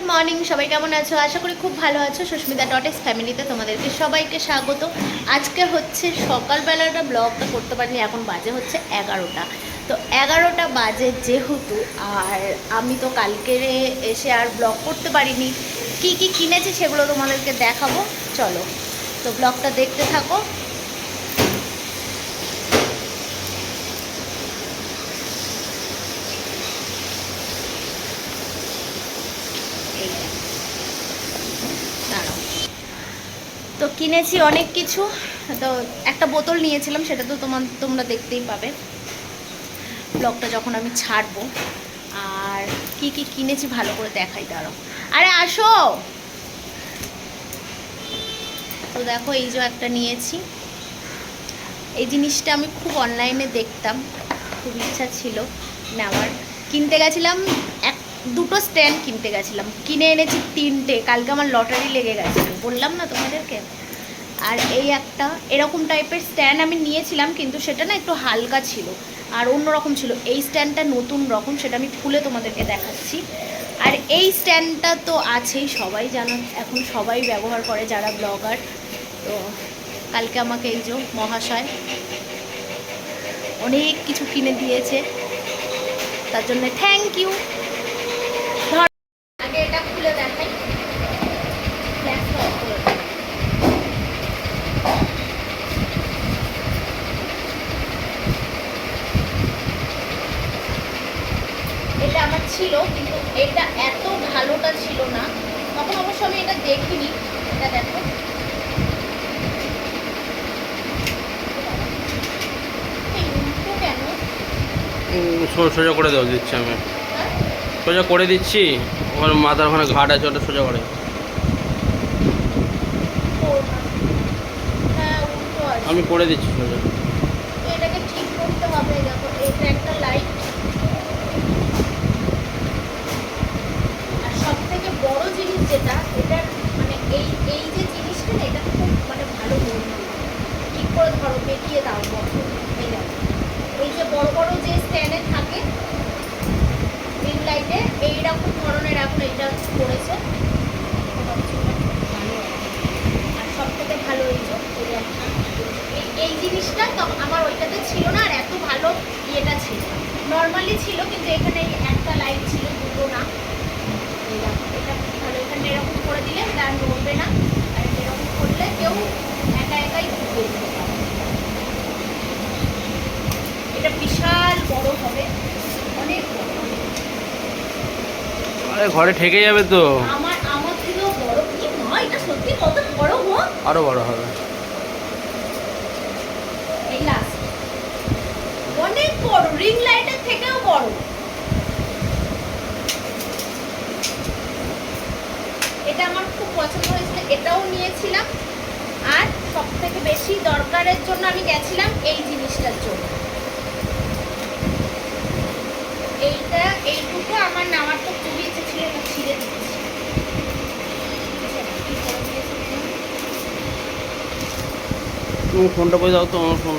Good morning সবাই কেমন আছো? আশা করি খুব ভালো আছো। সুস্মিতা ডটেক্স ফ্যামিলিতে তোমাদেরকে সবাইকে স্বাগত। আজকে হচ্ছে সকালবেলাটা ব্লগটা করতে পারিনি, এখন বাজে হচ্ছে এগারোটা। তো এগারোটা বাজে যেহেতু, আর আমি তো কালকে এসে আর ব্লগ করতে পারিনি। কি কি কিনেছি সেগুলো তোমাদেরকে দেখাবো। চলো, তো ব্লগটা দেখতে থাকো এই যে। দাঁড়াও। তো কিনেছি অনেক কিছু। তো একটা বোতল নিয়েছিলাম, সেটা তো তোমার তোমরা দেখতেই পাবে। ব্লগটা যখন আমি ছাড়বো। আর কি কি কিনেছি ভালো করে দেখাই, দাঁড়াও। আরে আসো! তো দেখো, এই যে একটা নিয়েছি। এই জিনিসটা আমি খুব অনলাইনে দেখতাম। খুব ইচ্ছা ছিল নেওয়ার। কিনতে গেছিলাম, এক দুটো স্ট্যান্ড কিনতে গেছিলাম। কিনে এনেছি তিনটে। কালকে আমার লটারি লেগে গেছে। বললাম না তোমাদেরকে? আর এই একটা এরকম টাইপের স্ট্যান্ড আমি নিয়েছিলাম, কিন্তু সেটা না একটু হালকা ছিল আর অন্য রকম ছিল। এই স্ট্যান্ডটা নতুন রকম, সেটা আমি খুলে তোমাদেরকে দেখাচ্ছি। আর এই স্ট্যান্ডটা তো আছেই সবাই জানো, এখন সবাই ব্যবহার করে যারা ব্লগার তো কালকে আমাকে এই যে মহাশয় অনেক কিছু কিনে দিয়েছে। তার জন্য থ্যাংক ইউ ধর আগে এটা খুলে দেখাই গ্যাসটা off করে দাও। এটা আমার ছিল কিন্তু এটা এত ভালোটা ছিল না। তখন অবশ্য আমি এটা দেখিনি। এটা দেখো। সোজা করে দেওয়া দিচ্ছি আমি। হ্যাঁ? সোজা করে দিচ্ছি? ওখানে মাথার ওখানে ঘাট আছে ওটা সোজা করে। হ্যাঁ আমি করে দিচ্ছি সোজা তো এটাকে ঠিক করতে হবে দেখো এটা একটা লাইট আর সব থেকে বড় জিনিস যেটা এটার মানে এই এই যে জিনিসটা না, এটা খুব মানে ভালো মজবুত ঠিক করে ধরো বেরিয়ে দাও বসো এই যে বড় বড় যে স্ট্যান্ডে থাকে রিং লাইটে এইরকম ধরনের এখন এটা করেছে। আর সব থেকে ভালো এই যে এই জিনিসটা তো আমার ওইটাতে ছিল না আর এত ভালো ইয়েটা ছিল। নর্মালি ছিল কিন্তু এখানে একটা লাইট ছিল দুটো না এই দেখো, এটা খুব ভালো এখানে এরকম নড়বে না। আর এরকম করলে কেউ একা একাই ঢুকে যেতে পারে এটা বিশাল বড় হবে। অনেক বড় আরে ঘরে ঠেকে যাবে তো। আমার আমার থেকেও বড় কি মা এটা সত্যি কত বড় গো আরও বড় হবে। এই লাস্ট অনেক বড় রিং লাইটের থেকেও বড় এটা আমার খুব পছন্দ হয়েছিল এটাও নিয়েছিলাম। আর সব থেকে বেশি দরকারের জন্য আমি গেছিলাম এই জিনিসটার জন্য। এইটা এইটুকু আমার নামার তো খুবই ইচ্ছে ছিল এটা ছিঁড়ে দিচ্ছি। তুমি ফোনটা করে দাও তো আমার ফোন।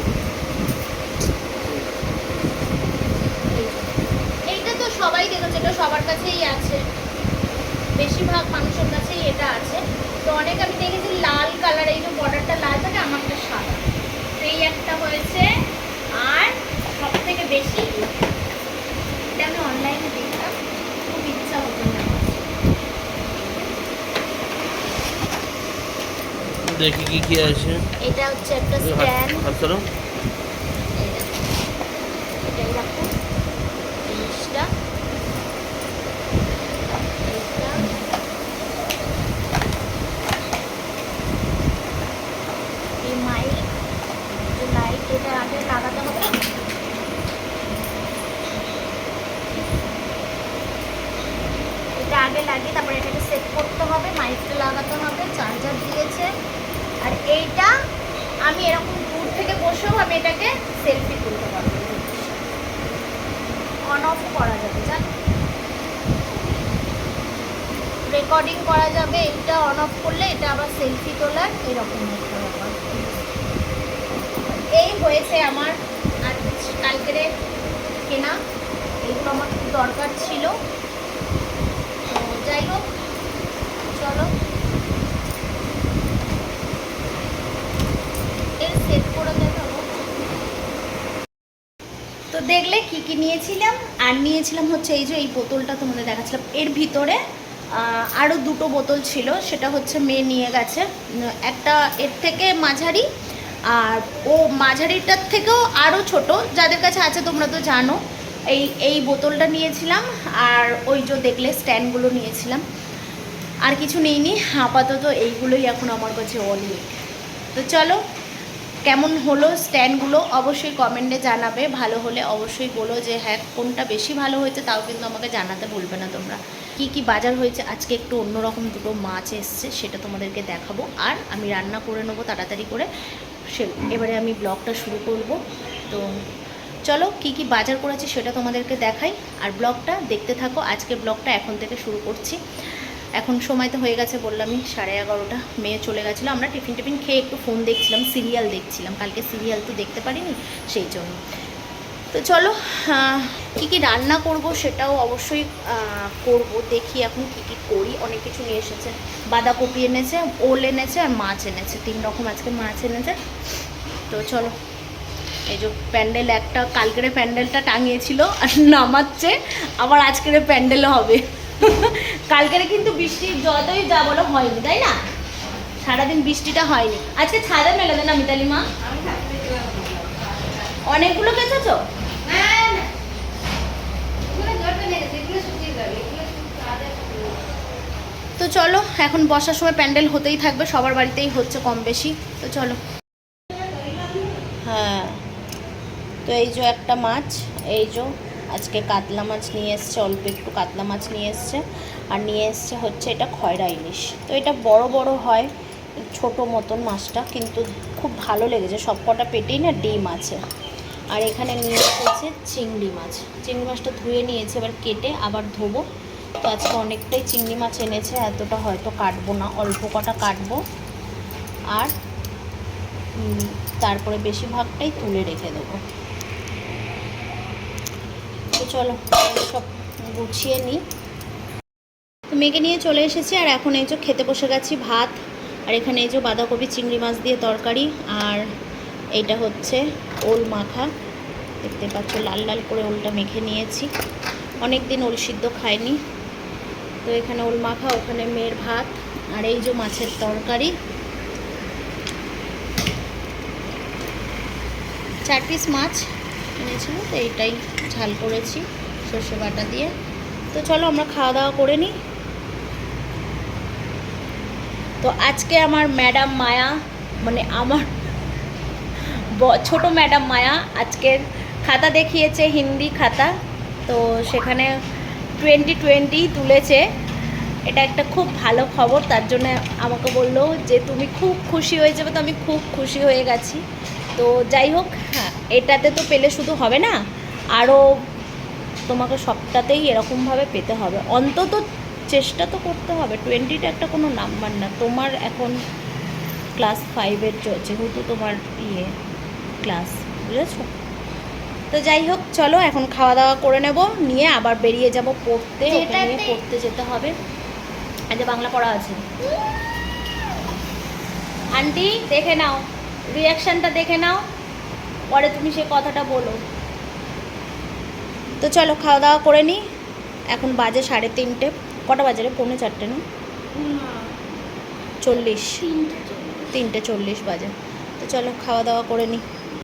এইটা তো সবাই দেখেছে এটা সবার কাছেই আছে। বেশিরভাগ মানুষের কাছেই এটা আছে। তো অনেক আমি দেখেছি লাল কালার এই যে বর্ডারটা লাল থাকে আমারটা সাদা। তো এই একটা হয়েছে। আর সব থেকে বেশি এটা আমি অনলাইনে দেখতাম খুব ইচ্ছা হতো না। দেখি কি কি আছে। এটা হচ্ছে একটা স্ট্যান্ড হাত সরো। এটা এরকম জিনিসটা এইটা এই মাইক যে লাইট এটা আগে লাগাতে হবে এটা আগে লাগিয়ে তারপরে এটাকে সেট করতে হবে মাইকটা লাগাতে হবে চার্জার দিয়েছে আর এইটা আমি এরকম দূর থেকে বসেও আমি এটাকে সেলফি তুলতে পারব। অন অফ করা যাবে, জান? রেকর্ডিং করা যাবে, এটা অন অফ করলে এটা আবার সেলফি তোলার এরকম একটা ব্যাপার। এই হয়েছে আমার আজ কালকের কেনা, এগুলো আমার দরকার ছিল। তো যাই হোক কি কি নিয়েছিলাম? আর নিয়েছিলাম হচ্ছে এই যে এই বোতলটা তোমাদের দেখাচ্ছিলাম। এর ভিতরে আরও দুটো বোতল ছিল। সেটা হচ্ছে মেয়ে নিয়ে গেছে। একটা এর থেকে মাঝারি, আর ও মাঝারিটার থেকেও আরও ছোট। যাদের কাছে আছে তোমরা তো জানো, এই এই বোতলটা নিয়েছিলাম। আর ওই যে দেখলে স্ট্যান্ডগুলো নিয়েছিলাম। আর কিছু নেইনি। আপাতত এইগুলোই এখন আমার কাছে অনেক। তো চলো কেমন হলো স্ট্যান্ডগুলো অবশ্যই কমেন্টে জানাবে। ভালো হলে অবশ্যই বলো যে হ্যাঁ কোনটা বেশি ভালো হয়েছে তাও কিন্তু আমাকে জানাতে ভুলবে না তোমরা। কি কি বাজার হয়েছে? আজকে একটু অন্যরকম দুটো মাছ এসছে, সেটা তোমাদেরকে দেখাবো। আর আমি রান্না করে নেব তাড়াতাড়ি করে। সে, এবারে আমি ব্লগটা শুরু করব। তো চলো, কি কি বাজার করেছি সেটা তোমাদেরকে দেখাই। আর ব্লগটা দেখতে থাকো। আজকে ব্লগটা এখন থেকে শুরু করছি। এখন সময় তো হয়ে গেছে বললামই, সাড়ে এগারোটা। মেয়ে চলে গেছিল, আমরা টিফিন টিফিন খেয়ে একটু ফোন দেখছিলাম, সিরিয়াল দেখছিলাম। কালকে সিরিয়াল তো দেখতে পারিনি, সেই জন্য। তো চলো কী কী রান্না করব সেটাও অবশ্যই করব। দেখি এখন কী কী করি, অনেক কিছু নিয়ে এসেছে। বাঁধাকপি এনেছে, ওল এনেছে আর মাছ এনেছে। তিন রকম আজকে মাছ এনেছে। তো চলো, এই যে প্যান্ডেল একটা, কালকের প্যান্ডেলটা টাঙিয়েছিল আর নামাচ্ছে, আবার আজকের প্যান্ডেলও হবে। কালকের কিন্তু বৃষ্টি যতই যা বলো হয়নি, তাই না? সারাদিন বৃষ্টিটা হয়নি। আজকে ছাদে মেলে দেন মিতালি মা। অনেকগুলো কেচেছো? তো চলো, এখন বসার সময় প্যান্ডেল হতেই থাকবে, সবার বাড়িতেই হচ্ছে কম বেশি। তো চলো। হ্যাঁ তো এই যে একটা মাছ, এই যে আজকে কাতলা মাছ নিয়ে এসছে, অল্প একটু কাতলা মাছ নিয়ে এসছে। আর নিয়ে এসছে হচ্ছে এটা খয়রা ইলিশ। তো এটা বড় বড় হয়, ছোট মতন মাছটা, কিন্তু খুব ভালো লেগেছে। সব কটা পেটেই না ডিম আছে। আর এখানে নিয়ে এসেছে চিংড়ি মাছ। চিংড়ি মাছটা ধুয়ে নিয়েছে, এবার কেটে আবার ধোবো। তো আজকে অনেকটাই চিংড়ি মাছ এনেছে, এতটা হয়তো কাটবো না, অল্প কটা কাটবো। আর তারপরে বেশিরভাগটাই তুলে রেখে দেবো। তো চলো সব গুছিয়ে নিই। তো মেয়েকে নিয়ে চলে এসেছি, আর এখন এই যে খেতে বসে গেছি ভাত, আর এখানে এই যে বাঁধাকপি, চিংড়ি মাছ দিয়ে তরকারি, আর এইটা হচ্ছে ওল মাখা। দেখতে পাচ্ছ, লাল লাল করে ওলটা মেখে নিয়েছি। অনেক দিন ওল সিদ্ধ খাইনি। তো এখানে ওল মাখা, ওখানে মেয়ের ভাত, আর এই যে মাছের তরকারি। চার পিস মাছ। এনেছিল, তো এইটাই ঝাল করেছি, সর্ষে বাটা দিয়ে। তো চলো আমরা খাওয়া দাওয়া করে নিই। তো আজকে আমার ম্যাডাম মায়া মানে আমার ছোট ম্যাডাম মায়া আজকের খাতা দেখিয়েছে, হিন্দি খাতা। তো সেখানে টোয়েন্টি টোয়েন্টি তুলেছে। এটা একটা খুব ভালো খবর, তার জন্য আমাকে বলল যে, তুমি খুব খুশি হয়ে যাবে। তো আমি খুব খুশি হয়ে গেছি। তো যাই হোক এটাতে তো পেলে শুধু হবে না আরও তোমাকে সবটাতেই এরকমভাবে পেতে হবে। অন্তত চেষ্টা তো করতে হবে টোয়েন্টিটা একটা কোনো নাম্বার না। তোমার এখন ক্লাস ফাইভের যেহেতু তোমার ইয়ে ক্লাস বুঝেছ? তো যাই হোক চলো এখন খাওয়া দাওয়া করে নেব নিয়ে আবার বেরিয়ে যাব পড়তে নিয়ে পড়তে যেতে হবে। আজ বাংলা পড়া আছে। আন্টি দেখে নাও। রিয়াকশানটা দেখে নাও। পরে তুমি সে কথাটা বলো। তো চলো খাওয়া দাওয়া করে নিই এখন বাজে সাড়ে তিনটে। কটা বাজে রে? পৌনে চারটে না? চল্লিশ। তিনটে চল্লিশ। বাজে। তো চলো খাওয়া দাওয়া করে নিই